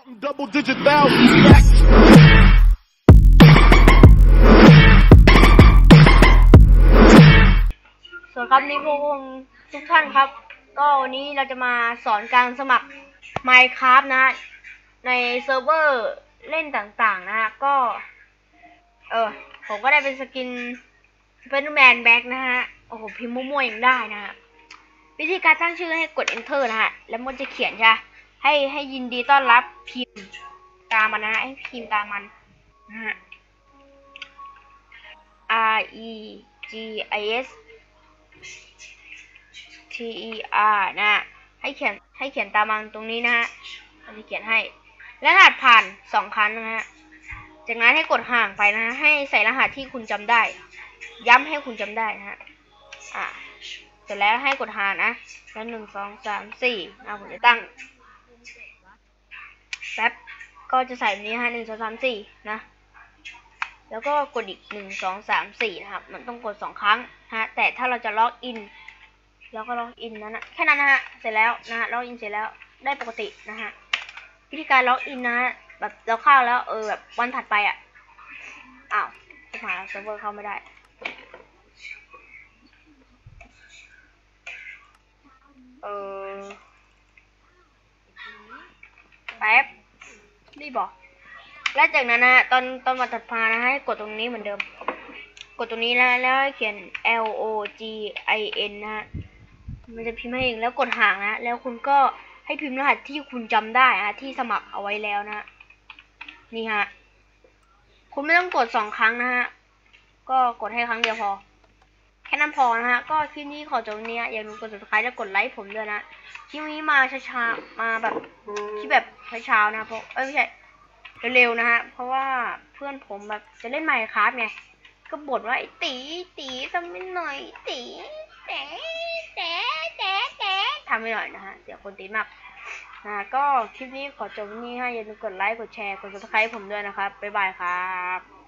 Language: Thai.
Counting double digit thousands stacks. สวัสดีครับนี่พวกผมทุกท่านครับ ก็วันนี้เราจะมาสอนการสมัคร Minecraft นะฮะในเซิร์ฟเวอร์เล่นต่างๆนะฮะก็ เออ ผมก็ได้เป็นสกิน Spider-Man Back นะฮะ โอ้โห พิมพ์มั่วๆยังได้นะฮะ วิธีการตั้งชื่อให้กด Enter นะฮะ แล้วมันจะเขียนใช่ปะ ให้ให้ยินดีต้อนรับพิมพ์ตามมันนะให้พิมพ์ตามมันนะฮะ R E G I S T E R นะ ให้เขียนให้เขียนตามมันตรงนี้นะฮะมันจะเขียนให้และรหัสผ่านสองครั้งนะฮะ จากนั้นให้กดห่างไปนะฮะ ให้ใส่รหัสที่คุณจำได้ ย้ำให้คุณจำได้นะฮะ อ่าเสร็จแล้วให้กดหานะ แล้วหนึ่งสองสามสี่นะผมจะตั้ง ก็จะใส่นี้ฮะหนึ่งสองสามสี่นะ แล้วก็กดอีกหนึ่งสองสามสี่นะครับ มันต้องกดสองครั้งฮะ แต่ถ้าเราจะล็อกอินแล้วก็ล็อกอินนั้นนะแค่นั้นนะฮะ เสร็จแล้วนะฮะ ล็อกอินเสร็จแล้ว ได้ปกตินะฮะ วิธีการล็อกอินนะฮะ แบบเราเข้าแล้วเออแบบวันถัดไปอะ อ้าวชิบหาแล้วเซิร์ฟเวอร์เข้าไม่ได้ เออ แป๊บ รีบบอก แล้วจากนั้นนะตอนตอนวันถัดมานะให้กดตรงนี้เหมือนเดิม กดตรงนี้แล้วแล้วให้เขียน L O G I N นะฮะมันจะพิมพ์ให้เองแล้วกดห่างนะแล้วคุณก็ให้พิมพ์รหัสที่คุณจำได้นะที่สมัครเอาไว้แล้วนะ นี่ฮะ คุณไม่ต้องกดสองครั้งนะฮะ ก็กดให้ครั้งเดียวพอ แค่นั้นพอนะฮะ ก็คลิปนี้ขอจบตรงนี้นะอย่าลืมกด subscribe และกดไลค์ผมด้วยนะคลิปนี้มาช้าๆ มาแบบคลิปแบบเช้าๆนะเพราะเอ้ยไม่ใช่เร็วๆนะฮะ เพราะว่าเพื่อนผมแบบจะเล่นไมค์ครับไง ก็บ่นว่าไอ้ตีตีทำไม่หน่อยตีแต่แต่แต่แต่ทำไม่หน่อยนะฮะเสียคนตีมากนะก็คลิปนี้ขอจบนี่ฮะอย่าลืมกดไลค์กดแชร์กด subscribe ผมด้วยนะครับบ๊ายบายครับ